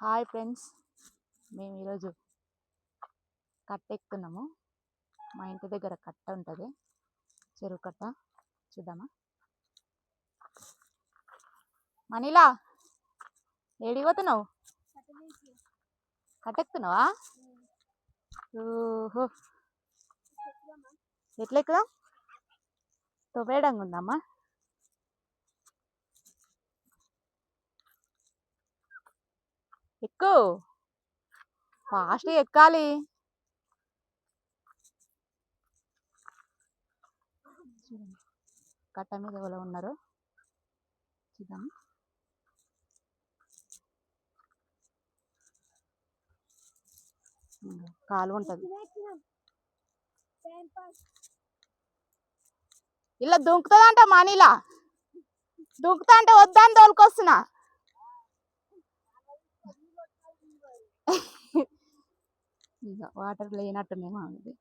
Hi friends. మేము ఈరోజు కట్ట ఎక్కుతున్నాము మా ఇంటి దగ్గర కట్ట ఉంటుంది. చెరువు కట్ట. చూద్దామా? మనీలా ఏడి పోతున్నావు? కట్టెక్కుతున్నావా? ఓహో ఎట్లా ఎక్కుదాం తొవేడంగా ఉందమ్మా ఎక్కు ఫాస్ట్ ఎక్కాలి. చూడండి. కట్ట మీద ఎవరో ఉన్నారు. చూద్దాం. కాలు కాలువ ఉంటుంది. ఇలా దుంకుతుందంట మనీలా. దుంకుతా అంటే వద్దని తోలుకొస్తున్నా. వాటర్ లేనట్టునేమో ఇది